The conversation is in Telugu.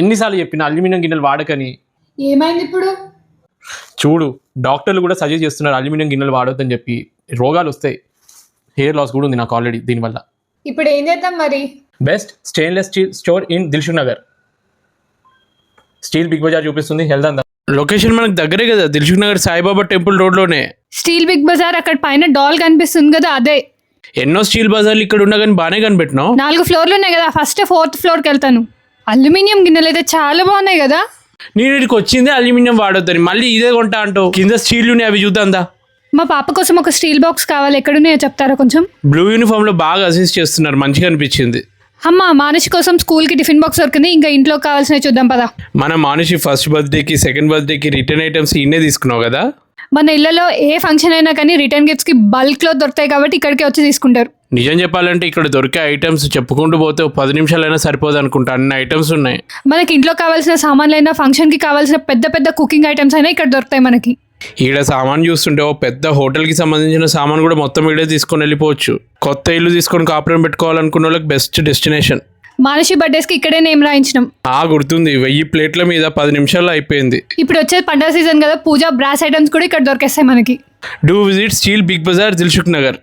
ఎన్నిసార్లు చెప్పిన అల్యూమినియం గిన్నెలు వాడకని? ఏమైంది ఇప్పుడు? చూడు డాక్టర్లు కూడా సజెస్ట్ చేస్తున్నారు అల్యూమినియం గిన్నెలు వాడొద్దని చెప్పి. రోగాలు వస్తాయి. హెయిర్ లాస్ కూడా ఉంది నాకు ఆల్రెడీ దీనివల్ల. ఇప్పుడు ఏం చేద్దాం మరి? Best stainless steel store in Dilsukh Nagar steel big bazaar చూపిస్తుంది. హెల్త్ అందా? లొకేషన్ మనకు దగ్గరే కదా దిల్షుక్ నగర్ సాయిబాబా టెంపుల్ రోడ్లోనే. స్టీల్ బిగ్ బజార్ అక్కడ పైన డాల్ కనిపిస్తుంది కదా అదే. ఎన్నో స్టీల్ బజార్లు ఇక్కడ ఉన్నా కానీ బాగానే కనిపెట్టినావు. నాలుగు ఫ్లోర్లు ఉన్నాయి కదా ఫస్ట్ ఫోర్త్ ఫ్లోర్కి వెళ్తాను. అల్యూమినియం గిన్నెలు అయితే చాలా బాగున్నాయి కదా? నేను ఇక్కడికి వచ్చింది అల్యూమినియం వాడొద్దని. మళ్ళీ ఇదే కొంటా అంటావు కింద స్టీల్ ఉన్నాయి అవి చూద్దాందా మా పాప కోసం ఒక స్టీల్ బాక్స్ కావాలి. ఎక్కడున్నాయో చెప్తారా కొంచెం? బ్లూ యూనిఫామ్లో బాగా అసిస్ట్ చేస్తున్నారు. మంచిగా అనిపించింది. అమ్మ మానసి కోసం స్కూల్కి టిఫిన్ బాక్స్ దొరికింది. ఇంకా ఇంట్లో కావాల్సినవి చూద్దాం పదా. మన మానుషి ఫస్ట్ బర్త్డేకి సెకండ్ బర్త్డేకి రిటర్న్ ఐటమ్స్ ఇన్నే తీసుకున్నావు కదా? మన ఇళ్ళలో ఏ ఫంక్షన్ అయినా కానీ రిటర్న్ గిఫ్ట్స్కి బల్క్లో దొరుకుతాయి కాబట్టి ఇక్కడికి వచ్చి తీసుకుంటారు. నిజం చెప్పాలంటే ఇక్కడ దొరికే ఐటమ్స్ చెప్పుకుంటూ పోతే పది నిమిషాలైనా సరిపోదు అనుకుంటా. అన్ని ఐటమ్స్ ఉన్నాయి. మనకి ఇంట్లో కావాల్సిన సామాన్లైనా ఫంక్షన్కి కావాల్సిన పెద్ద పెద్ద కుకింగ్ ఐటమ్స్ అయినా ఇక్కడ దొరుకుతాయి మనకి. ఈడ సామాన్ చూస్తుంటే ఓ పెద్ద హోటల్కి సంబంధించిన సామాన్ కూడా మొత్తం ఈడే తీసుకొని వెళ్ళిపోవచ్చు. కొత్త ఇల్లు తీసుకొని కాపురం పెట్టుకోవాలనుకున్న వాళ్ళకి బెస్ట్ డెస్టినేషన్ మానసి బర్త్డేస్కి ఇక్కడే నేమ్ రాయించినాం. ఆ గుర్తుంది. వెయ్యి ప్లేట్ల మీద పది నిమిషాల్లో అయిపోయింది. ఇప్పుడు వచ్చేది పండుగ సీజన్ కదా పూజ బ్రాస్ ఐటమ్స్ కూడా ఇక్కడ దొరికేస్తాయి మనకి. Do visit steel big bazaar Dilsukh Nagar